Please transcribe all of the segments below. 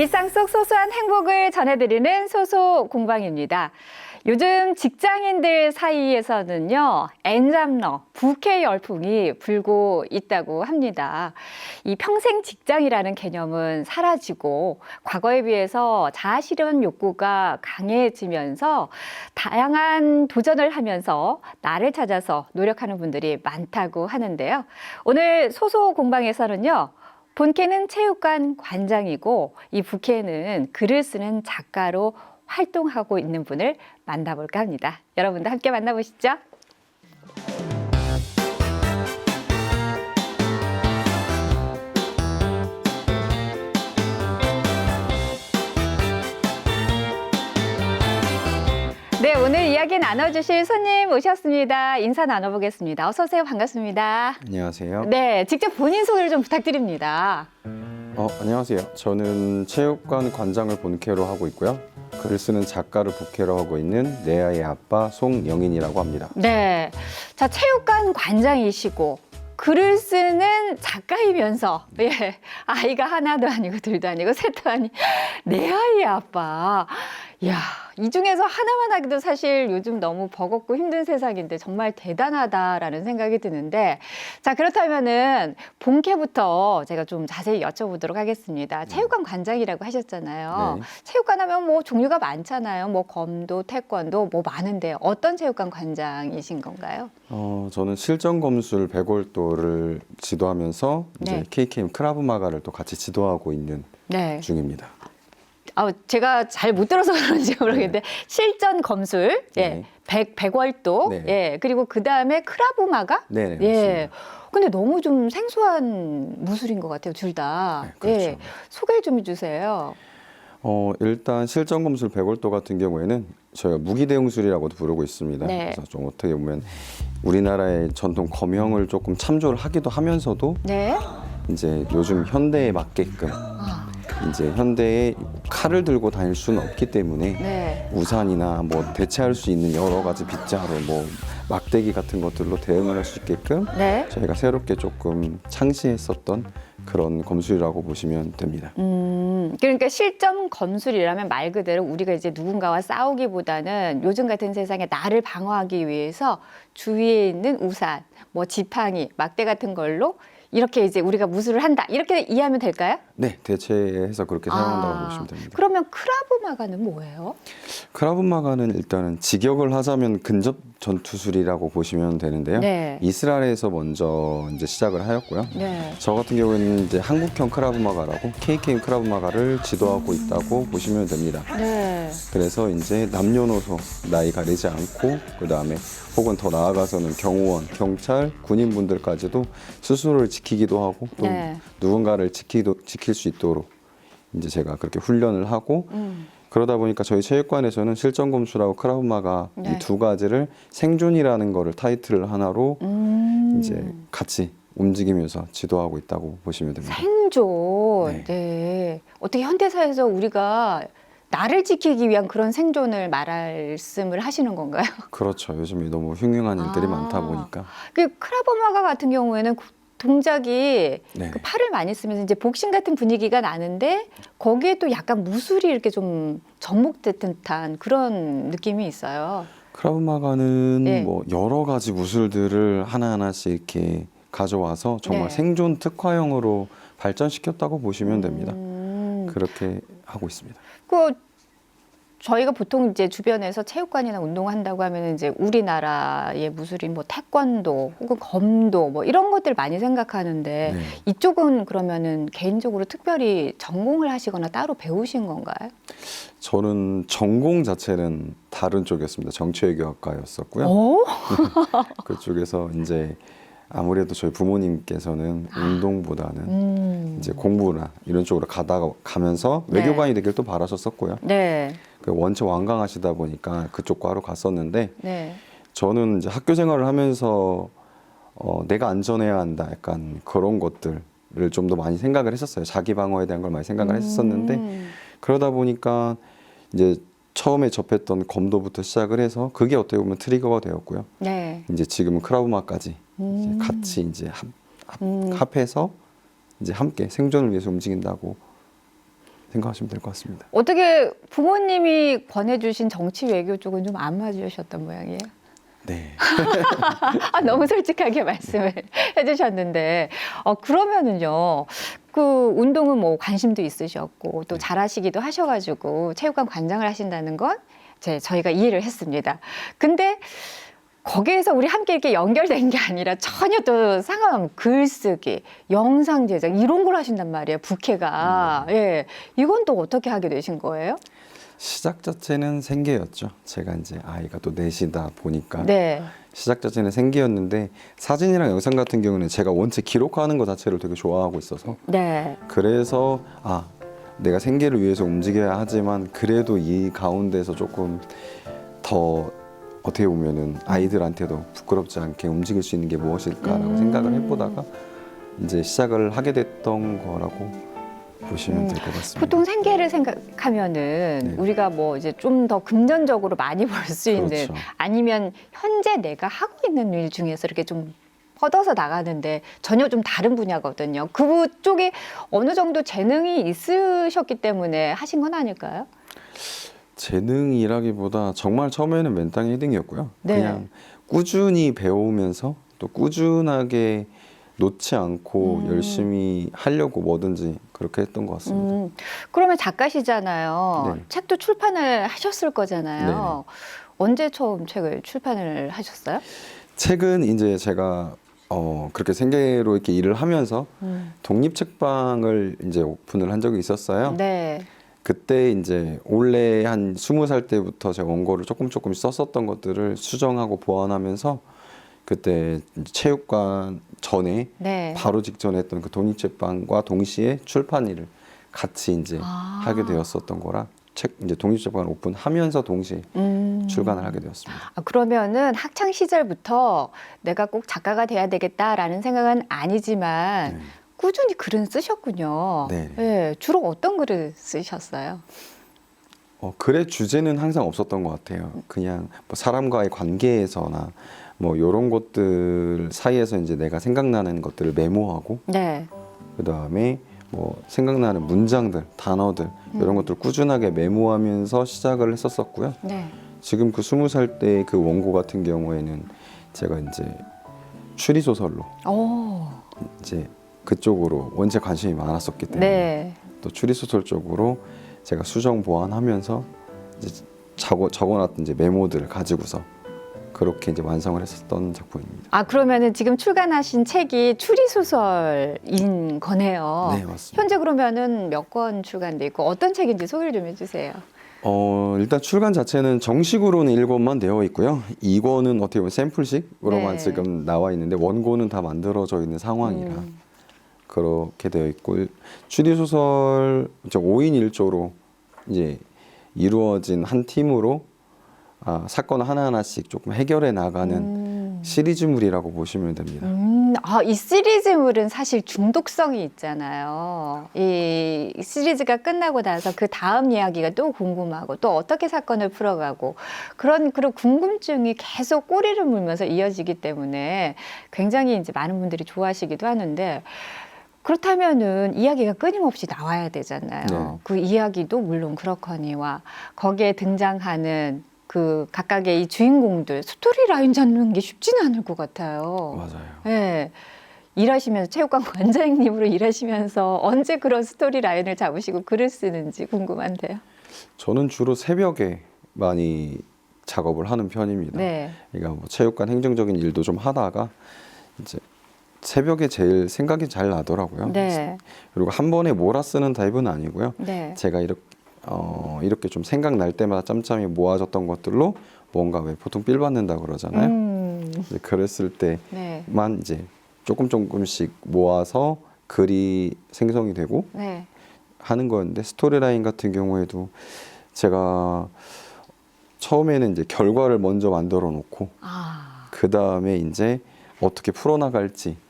일상 속 소소한 행복을 전해드리는 소소 공방입니다. 요즘 직장인들 사이에서는요, 엔잡러, 부캐 열풍이 불고 있다고 합니다. 이 평생 직장이라는 개념은 사라지고 과거에 비해서 자아 실현 욕구가 강해지면서 다양한 도전을 하면서 나를 찾아서 노력하는 분들이 많다고 하는데요. 오늘 소소 공방에서는요, 본캐는 체육관 관장이고 이 부캐는 글을 쓰는 작가로 활동하고 있는 분을 만나볼까 합니다. 여러분도 함께 만나보시죠. 이야기 나눠주실 손님 오셨습니다. 인사 나눠보겠습니다. 어서 오세요. 반갑습니다. 안녕하세요. 네, 직접 본인 소개를 좀 부탁드립니다. 어, 안녕하세요. 저는 체육관 관장을 본캐로 하고 있고요. 글을 쓰는 작가를 부캐로 하고 있는 내 아이의 아빠 송영인이라고 합니다. 네. 자, 체육관 관장이시고 글을 쓰는 작가이면서 예. 아이가 하나도 아니고 둘도 아니고 셋도 아니 내 아이의 아빠. 야, 이 중에서 하나만 하기도 사실 요즘 너무 버겁고 힘든 세상인데 정말 대단하다라는 생각이 드는데 자, 그렇다면은 본캐부터 제가 좀 자세히 여쭤보도록 하겠습니다. 체육관 관장이라고 하셨잖아요. 네. 체육관 하면 뭐 종류가 많잖아요. 뭐 검도, 태권도 뭐 많은데 어떤 체육관 관장이신 건가요? 어, 저는 실전 검술 백월도를 지도하면서 이제 네. KKM 크라브마가를 또 같이 지도하고 있는 네. 중입니다. 아, 제가 잘 못 들어서 그런지 모르겠는데 실전 검술, 예, 네. 백 백월도, 네. 예, 그리고 그 다음에 크라브마가, 네, 네, 예. 근데 너무 좀 생소한 무술인 것 같아요, 둘 다. 네, 그렇죠. 예, 소개 좀 해주세요. 어, 일단 실전 검술 백월도 같은 경우에는 저희가 무기대용술이라고도 부르고 있습니다. 네. 그래서 좀 어떻게 보면 우리나라의 전통 검형을 조금 참조를 하기도 하면서도 네. 이제 요즘 현대에 맞게끔 아, 이제 현대에 칼을 들고 다닐 수는 없기 때문에 네. 우산이나 뭐 대체할 수 있는 여러 가지 빗자루, 뭐 막대기 같은 것들로 대응을 할 수 있게끔 네. 저희가 새롭게 조금 창시했었던 그런 검술이라고 보시면 됩니다. 음, 그러니까 실전 검술이라면 말 그대로 우리가 이제 누군가와 싸우기보다는 요즘 같은 세상에 나를 방어하기 위해서 주위에 있는 우산, 뭐 지팡이, 막대 같은 걸로 이렇게 이제 우리가 무술을 한다. 이렇게 이해하면 될까요? 네, 대체해서 그렇게 사용한다고 아, 보시면 됩니다. 그러면 크라브마가는 뭐예요? 크라브마가는 일단은 직역을 하자면 근접 전투술이라고 보시면 되는데요. 네. 이스라엘에서 먼저 이제 시작을 하였고요. 네. 저 같은 경우에는 이제 한국형 크라브마가라고 KKM 크라브마가를 지도하고 있다고 보시면 됩니다. 네. 그래서 이제 남녀노소 나이 가리지 않고 그 다음에 혹은 더 나아가서는 경호원, 경찰, 군인분들까지도 스스로를 지키기도 하고 또 네. 누군가를 지키도 지킬 수 있도록 이제 제가 그렇게 훈련을 하고 음. 그러다 보니까 저희 체육관에서는 실전 검수라고 크라브마가 네. 이두 가지를 생존이라는 거를 타이틀을 하나로 음. 이제 같이 움직이면서 지도하고 있다고 보시면 됩니다. 생존. 네. 네. 어떻게 현대사에서 우리가 나를 지키기 위한 그런 생존을 말씀을 하시는 건가요? 그렇죠. 요즘에 너무 흉흉한 일들이 아. 많다 보니까 그 크라버마가 같은 경우에는 그 동작이 네. 그 팔을 많이 쓰면서 이제 복싱 같은 분위기가 나는데 거기에 또 약간 무술이 이렇게 좀 접목된 듯한 그런 느낌이 있어요. 크라브마가는 네. 뭐 여러 가지 무술들을 하나하나씩 이렇게 가져와서 정말 네. 생존 특화형으로 발전시켰다고 보시면 됩니다. 음, 그렇게 하고 있습니다. 그 저희가 보통 이제 주변에서 체육관이나 운동한다고 하면 이제 우리나라의 무술인 뭐 태권도 혹은 검도 뭐 이런 것들 많이 생각하는데 네. 이쪽은 그러면은 개인적으로 특별히 전공을 하시거나 따로 배우신 건가요? 저는 전공 자체는 다른 쪽이었습니다. 정치외교학과였었고요. 오? 그쪽에서 이제 아무래도 저희 부모님께서는 운동보다는 음. 이제 공부나 이런 쪽으로 가다가 가면서 네. 외교관이 되길 또 바라셨었고요. 네. 그 원체 완강하시다 보니까 그쪽 과로 갔었는데 네. 저는 이제 학교 생활을 하면서 어, 내가 안전해야 한다 약간 그런 것들을 좀 더 많이 생각을 했었어요. 자기 방어에 대한 걸 많이 생각을 했었는데 음. 그러다 보니까 이제 처음에 접했던 검도부터 시작을 해서 그게 어떻게 보면 트리거가 되었고요. 네. 이제 지금은 크라우마까지 이제 음. 같이 이제 합, 합, 음. 합해서 이제 함께 생존을 위해서 움직인다고 생각하시면 될 것 같습니다. 어떻게 부모님이 권해주신 정치 외교 쪽은 좀 안 맞으셨던 모양이에요? 네. 아, 너무 솔직하게 말씀을 해주셨는데, 어, 그러면은요, 그 운동은 뭐 관심도 있으셨고, 또 잘하시기도 하셔가지고, 체육관 관장을 하신다는 건 제, 저희가 이해를 했습니다. 근데 거기에서 우리 함께 이렇게 연결된 게 아니라 전혀 또 상황, 글쓰기, 영상 제작, 이런 걸 하신단 말이에요, 부캐가. 예. 이건 또 어떻게 하게 되신 거예요? 시작 자체는 생계였죠. 제가 이제 아이가 또 넷이다 보니까 네. 시작 자체는 생계였는데 사진이랑 영상 같은 경우는 제가 원체 기록하는 것 자체를 되게 좋아하고 있어서 네. 그래서 아 내가 생계를 위해서 움직여야 하지만 그래도 이 가운데서 조금 더 어떻게 보면은 아이들한테도 부끄럽지 않게 움직일 수 있는 게 무엇일까라고 음. 생각을 해보다가 이제 시작을 하게 됐던 거라고 보시면 음, 될것 같습니다. 보통 생계를 생각하면은 네. 우리가 뭐 이제 좀 더 금전적으로 많이 벌 수 있는 그렇죠. 아니면 현재 내가 하고 있는 일 중에서 이렇게 좀 뻗어서 나가는데 전혀 좀 다른 분야거든요. 그쪽에 어느 정도 재능이 있으셨기 때문에 하신 건 아닐까요? 재능이라기보다 정말 처음에는 맨땅에 헤딩이었고요. 네. 그냥 꾸준히 배우면서 또 꾸준하게 놓지 않고 음. 열심히 하려고 뭐든지 그렇게 했던 것 같습니다. 음, 그러면 작가시잖아요. 네. 책도 출판을 하셨을 거잖아요. 언제 처음 책을 출판을 하셨어요? 책은 이제 제가 어 그렇게 생계로 이렇게 일을 하면서 음. 독립 책방을 이제 오픈을 한 적이 있었어요. 네. 그때 이제 원래 한 스무 살 때부터 제가 원고를 조금 조금 썼었던 것들을 수정하고 보완하면서 그때 체육관 전에 네. 바로 직전에 했던 그 독립책방과 동시에 출판 일을 같이 이제 아. 하게 되었었던 거라 책 이제 독립책방을 오픈하면서 동시에 음. 출간을 하게 되었습니다. 아, 그러면은 학창 시절부터 내가 꼭 작가가 돼야 되겠다라는 생각은 아니지만 네. 꾸준히 글은 쓰셨군요. 네. 예, 주로 어떤 글을 쓰셨어요? 어, 글의 주제는 항상 없었던 것 같아요. 그냥 뭐 사람과의 관계에서나 뭐 이런 것들 사이에서 이제 내가 생각나는 것들을 메모하고 네. 그 다음에 뭐 생각나는 문장들, 단어들 음. 이런 것들 을 꾸준하게 메모하면서 시작을 했었었고요. 네. 지금 그 스무 살 때 그 원고 같은 경우에는 제가 이제 추리 소설로 오. 이제 그쪽으로 원체 관심이 많았었기 때문에 네. 또 추리 소설 쪽으로 제가 수정 보완하면서 이제 적어 적어놨던 이제 메모들을 가지고서 그렇게 이제 완성을 했었던 작품입니다. 아, 그러면은 지금 출간하신 책이 추리 소설인 거네요. 네 맞습니다. 현재 그러면은 몇 권 출간돼 있고 어떤 책인지 소개를 좀 해주세요. 어 일단 출간 자체는 정식으로는 1권만 되어 있고요. 2권은 어떻게 보면 샘플식으로만 네. 지금 나와 있는데 원고는 다 만들어져 있는 상황이라 음. 그렇게 되어 있고 추리 소설 5인 1조로 이제 이루어진 한 팀으로 아, 사건 하나하나씩 조금 해결해 나가는 음. 시리즈물이라고 보시면 됩니다. 음, 아, 이 시리즈물은 사실 중독성이 있잖아요. 이 시리즈가 끝나고 나서 그 다음 이야기가 또 궁금하고 또 어떻게 사건을 풀어가고 그런 그런 궁금증이 계속 꼬리를 물면서 이어지기 때문에 굉장히 이제 많은 분들이 좋아하시기도 하는데 그렇다면은 이야기가 끊임없이 나와야 되잖아요. 네. 그 이야기도 물론 그렇거니와 거기에 등장하는 그 각각의 이 주인공들 스토리 라인 잡는 게 쉽지는 않을 것 같아요. 맞아요. 예. 일하시면서 체육관 관장님으로 일하시면서 언제 그런 스토리 라인을 잡으시고 글을 쓰는지 궁금한데요. 저는 주로 새벽에 많이 작업을 하는 편입니다. 네. 그러니까 뭐 체육관 행정적인 일도 좀 하다가 이제 새벽에 제일 생각이 잘 나더라고요. 네. 그리고 한 번에 몰아 쓰는 타입은 아니고요. 네. 제가 이렇게 어, 이렇게 좀 생각날 때마다 짬짬이 모아졌던 것들로 뭔가 왜 보통 빌 받는다 그러잖아요. 음. 이제 그랬을 때만 네. 이제 조금 조금씩 모아서 글이 생성이 되고 네. 하는 거였는데 스토리라인 같은 경우에도 제가 처음에는 이제 결과를 먼저 만들어 놓고 아. 그 다음에 이제 어떻게 풀어나갈지 아.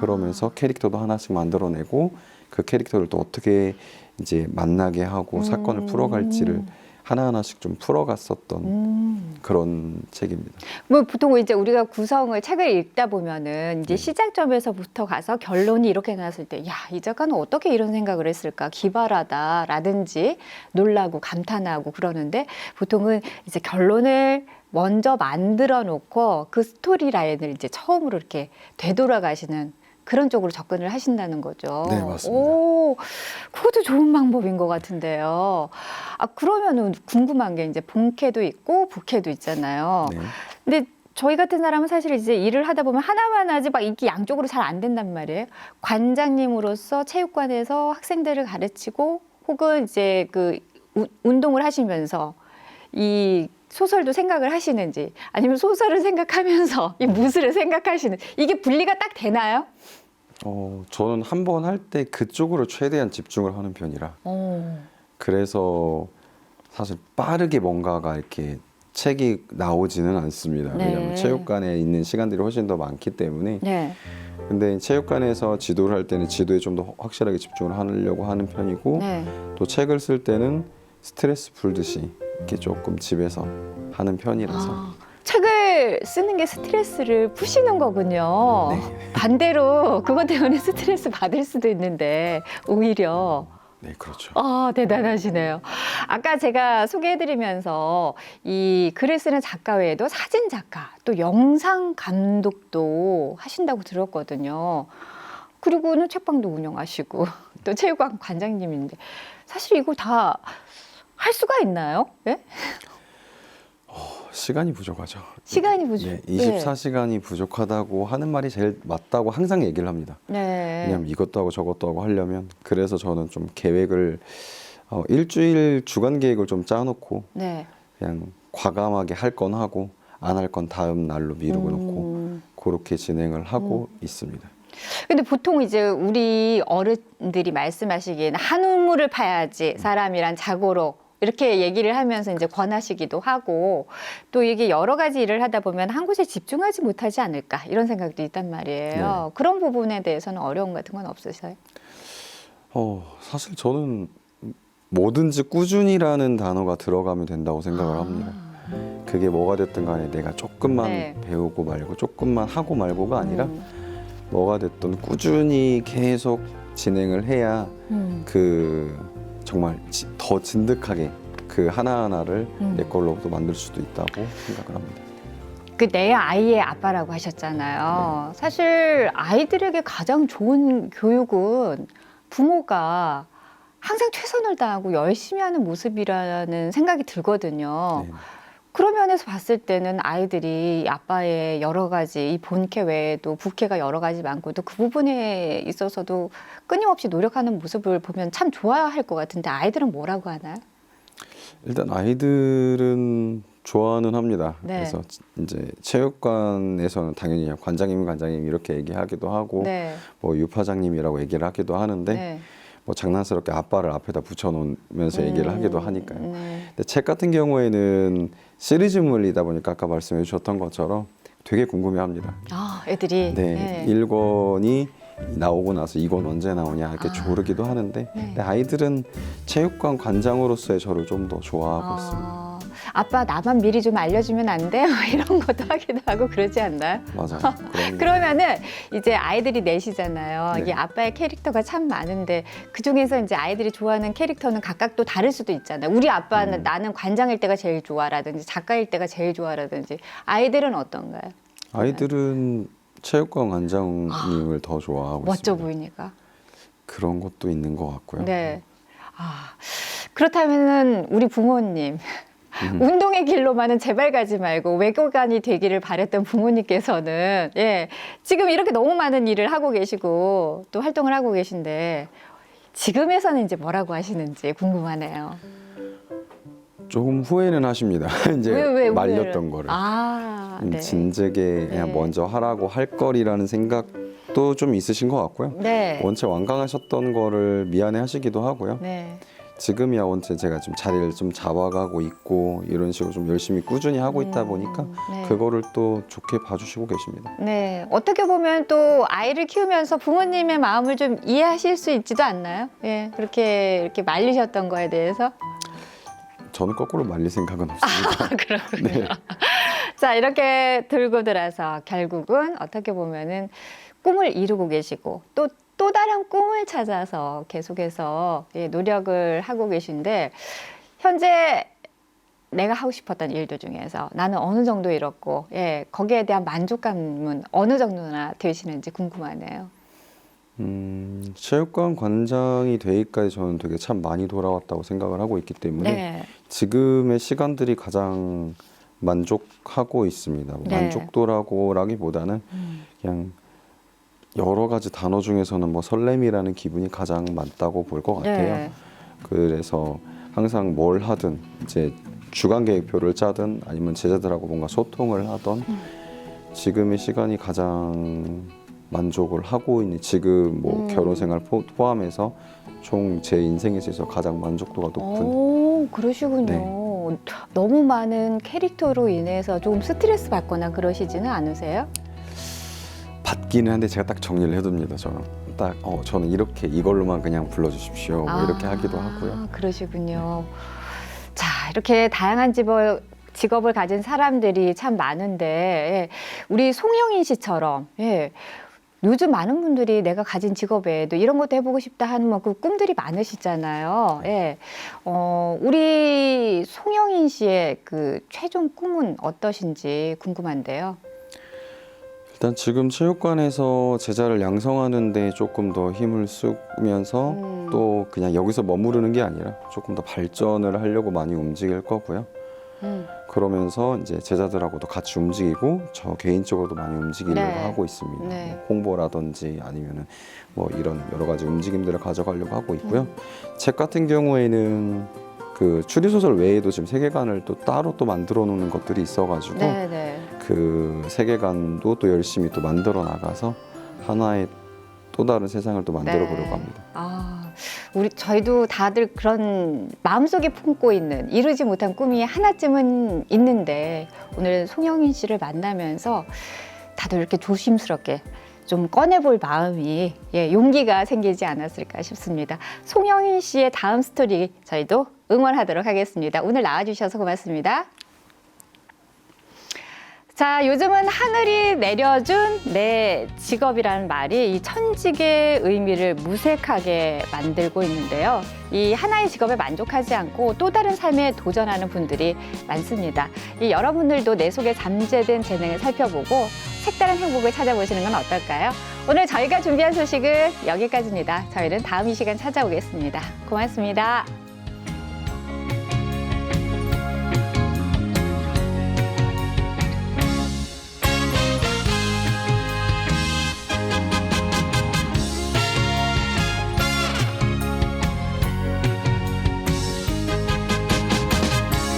그러면서 캐릭터도 하나씩 만들어내고 그 캐릭터를 또 어떻게 이제 만나게 하고 사건을 음. 풀어갈지를 하나하나씩 좀 풀어갔었던 음. 그런 책입니다. 뭐 보통 이제 우리가 구성을 책을 읽다 보면은 이제 시작점에서부터 가서 결론이 이렇게 나왔을 때, 야, 이 작가는 어떻게 이런 생각을 했을까? 기발하다라든지 놀라고 감탄하고 그러는데 보통은 이제 결론을 먼저 만들어 놓고 그 스토리 라인을 이제 처음으로 이렇게 되돌아가시는 그런 쪽으로 접근을 하신다는 거죠. 네, 맞습니다. 오, 그것도 좋은 방법인 것 같은데요. 아, 그러면은 궁금한 게 이제 본캐도 있고 부캐도 있잖아요. 네. 근데 저희 같은 사람은 사실 이제 일을 하다 보면 하나만 하지 막 이게 양쪽으로 잘 안 된단 말이에요. 관장님으로서 체육관에서 학생들을 가르치고 혹은 이제 그 우- 운동을 하시면서 이 소설도 생각을 하시는지 아니면 소설을 생각하면서 이 무술을 생각하시는 이게 분리가 딱 되나요? 어, 저는 한 번 할 때 그쪽으로 최대한 집중을 하는 편이라 어. 그래서 사실 빠르게 뭔가가 이렇게 책이 나오지는 않습니다. 네. 왜냐하면 체육관에 있는 시간들이 훨씬 더 많기 때문에. 네. 근데 체육관에서 지도를 할 때는 지도에 좀 더 확실하게 집중을 하려고 하는 편이고 네. 또 책을 쓸 때는 스트레스 풀듯이 이렇게 조금 집에서 하는 편이라서 아, 책을 쓰는 게 스트레스를 푸시는 거군요. 네. 반대로 그것 때문에 스트레스 받을 수도 있는데 오히려 네 그렇죠. 아 대단하시네요. 아까 제가 소개해드리면서 이 글을 쓰는 작가 외에도 사진 작가 또 영상 감독도 하신다고 들었거든요. 그리고는 책방도 운영하시고 또 체육관 관장님인데 사실 이거 다 할 수가 있나요? 예? 시간이 부족하죠. 시간이 부족. 네, 24시간이 부족하다고 하는 말이 제일 맞다고 항상 얘기를 합니다. 네. 왜냐면 이것도 하고 저것도 하고 하려면 그래서 저는 좀 계획을 어, 일주일 주간 계획을 좀 짜놓고 네. 그냥 과감하게 할 건 하고 안 할 건 다음 날로 미루고 놓고 음. 그렇게 진행을 하고 있습니다. 근데 보통 이제 우리 어른들이 말씀하시기에는 한 우물을 파야지 사람이란 자고로 이렇게 얘기를 하면서 이제 권하시기도 하고 또 이게 여러 가지 일을 하다 보면 한 곳에 집중하지 못하지 않을까 이런 생각도 있단 말이에요. 그런 부분에 대해서는 어려움 같은 건 없으세요? 어, 사실 저는 뭐든지 꾸준히라는 단어가 들어가면 된다고 생각을 합니다. 그게 뭐가 됐든 간에 내가 조금만 아. 네. 배우고 말고 조금만 하고 말고가 아니라 음. 뭐가 됐든 꾸준히 계속 진행을 해야 음. 그 정말 지- 더 진득하게 그 하나하나를 음. 내 걸로도 만들 수도 있다고 생각을 합니다. 그 내 아이의 아빠라고 하셨잖아요. 사실 아이들에게 가장 좋은 교육은 부모가 항상 최선을 다하고 열심히 하는 모습이라는 생각이 들거든요. 네. 그런 면에서 봤을 때는 아이들이 이 아빠의 여러 가지 이 본캐 외에도 부캐가 여러 가지 많고 또 그 부분에 있어서도 끊임없이 노력하는 모습을 보면 참 좋아할 것 같은데 아이들은 뭐라고 하나요? 일단 아이들은 좋아는 합니다. 네. 그래서 지- 이제 체육관에서는 당연히 관장님, 관장님 이렇게 얘기하기도 하고 네. 뭐 유파장님이라고 얘기를 하기도 하는데 네. 뭐 장난스럽게 아빠를 앞에다 붙여놓으면서 얘기를 하기도 하니까요. 네. 근데 책 같은 경우에는 시리즈물이다 보니까 아까 말씀해 주셨던 것처럼 되게 궁금해합니다. 아, 애들이 네, 일 1권이 나오고 나서 2권 언제 나오냐 이렇게 아. 조르기도 하는데 네. 근데 아이들은 체육관 관장으로서의 저를 좀 더 좋아하고 있습니다. 아, 아빠 나만 미리 좀 알려주면 안 돼? 이런 것도 하기도 하고 그러지 않나요? 맞아요. 그런 그러면은 이제 아이들이 넷이잖아요. 네. 이게 아빠의 캐릭터가 참 많은데 그 중에서 이제 아이들이 좋아하는 캐릭터는 각각 또 다를 수도 있잖아요. 우리 아빠는 음. 나는 관장일 때가 제일 좋아라든지 작가일 때가 제일 좋아라든지 아이들은 어떤가요? 아이들은 체육관 관장님을 더 좋아하고 멋져 있습니다. 보이니까. 그런 것도 있는 것 같고요. 네. 아 그렇다면은 우리 부모님 음. 운동의 길로만은 제발 가지 말고 외교관이 되기를 바랬던 부모님께서는 예 지금 이렇게 너무 많은 일을 하고 계시고 또 활동을 하고 계신데 지금에서는 이제 뭐라고 하시는지 궁금하네요. 조금 후회는 하십니다. 이제 왜, 왜, 말렸던 거를 아, 음, 네. 진즉에 그냥 네. 먼저 하라고 할 거리라는 생각도 좀 있으신 것 같고요. 네. 원체 완강하셨던 거를 미안해하시기도 하고요. 네. 지금이야 원체 제가 좀 자리를 좀 잡아가고 있고 이런 식으로 좀 열심히 꾸준히 하고 있다 음, 보니까 네. 그거를 또 좋게 봐주시고 계십니다. 네. 어떻게 보면 또 아이를 키우면서 부모님의 마음을 좀 이해하실 수 있지도 않나요? 예. 그렇게 이렇게 말리셨던 거에 대해서. 저는 거꾸로 말릴 생각은 없습니다. 아, 그렇군요. 네. 자, 이렇게 들고 들어서 결국은 어떻게 보면은 꿈을 이루고 계시고 또, 또 다른 꿈을 찾아서 계속해서 예, 노력을 하고 계신데 현재 내가 하고 싶었던 일들 중에서 나는 어느 정도 이뤘고 예, 거기에 대한 만족감은 어느 정도나 되시는지 궁금하네요. 음, 체육관 관장이 되기까지 저는 되게 참 많이 돌아왔다고 생각을 하고 있기 때문에 네. 지금의 시간들이 가장 만족하고 있습니다. 뭐 네. 만족도라고라기보다는 음. 그냥 여러 가지 단어 중에서는 뭐 설렘이라는 기분이 가장 많다고 볼 것 같아요. 네. 그래서 항상 뭘 하든 이제 주간 계획표를 짜든 아니면 제자들하고 뭔가 소통을 하던 음. 지금의 시간이 가장 만족을 하고 있는 지금 뭐 음. 결혼 생활 포- 포함해서 총 제 인생에 있어서 가장 만족도가 높은 오, 그러시군요. 네. 너무 많은 캐릭터로 인해서 조금 스트레스 받거나 그러시지는 않으세요? 받기는 한데 제가 딱 정리를 해둡니다. 저는 딱 어, 저는 이렇게 이걸로만 그냥 불러주십시오. 뭐 이렇게 하기도 하고요. 아, 그러시군요. 자, 이렇게 다양한 직업, 직업을 가진 사람들이 참 많은데, 예, 우리 송영인 씨처럼, 예, 요즘 많은 분들이 내가 가진 직업에도 이런 것도 해보고 싶다 하는 뭐그 꿈들이 많으시잖아요. 예. 어, 우리 송영인 씨의 그 최종 꿈은 어떠신지 궁금한데요. 일단 지금 체육관에서 제자를 양성하는 데 조금 더 힘을 쓰면서 음. 또 그냥 여기서 머무르는 게 아니라 조금 더 발전을 하려고 많이 움직일 거고요. 음. 그러면서 이제 제자들하고도 같이 움직이고 저 개인적으로도 많이 움직이려고 네. 하고 있습니다. 네. 뭐 홍보라든지 아니면은 뭐 이런 여러 가지 움직임들을 가져가려고 하고 있고요. 음. 책 같은 경우에는 그 추리 소설 외에도 지금 세계관을 또 따로 또 만들어 놓는 것들이 있어가지고 네, 네. 그 세계관도 또 열심히 또 만들어 나가서 하나의 또 다른 세상을 또 만들어 네. 보려고 합니다. 아, 우리 저희도 다들 그런 마음속에 품고 있는 이루지 못한 꿈이 하나쯤은 있는데 오늘 송영인 씨를 만나면서 다들 이렇게 조심스럽게 좀 꺼내볼 마음이 예, 용기가 생기지 않았을까 싶습니다. 송영인 씨의 다음 스토리 저희도 응원하도록 하겠습니다. 오늘 나와주셔서 고맙습니다. 자, 요즘은 하늘이 내려준 내 직업이라는 말이 이 천직의 의미를 무색하게 만들고 있는데요. 이 하나의 직업에 만족하지 않고 또 다른 삶에 도전하는 분들이 많습니다. 이 여러분들도 내 속에 잠재된 재능을 살펴보고 색다른 행복을 찾아보시는 건 어떨까요? 오늘 저희가 준비한 소식은 여기까지입니다. 저희는 다음 이 시간 찾아오겠습니다. 고맙습니다.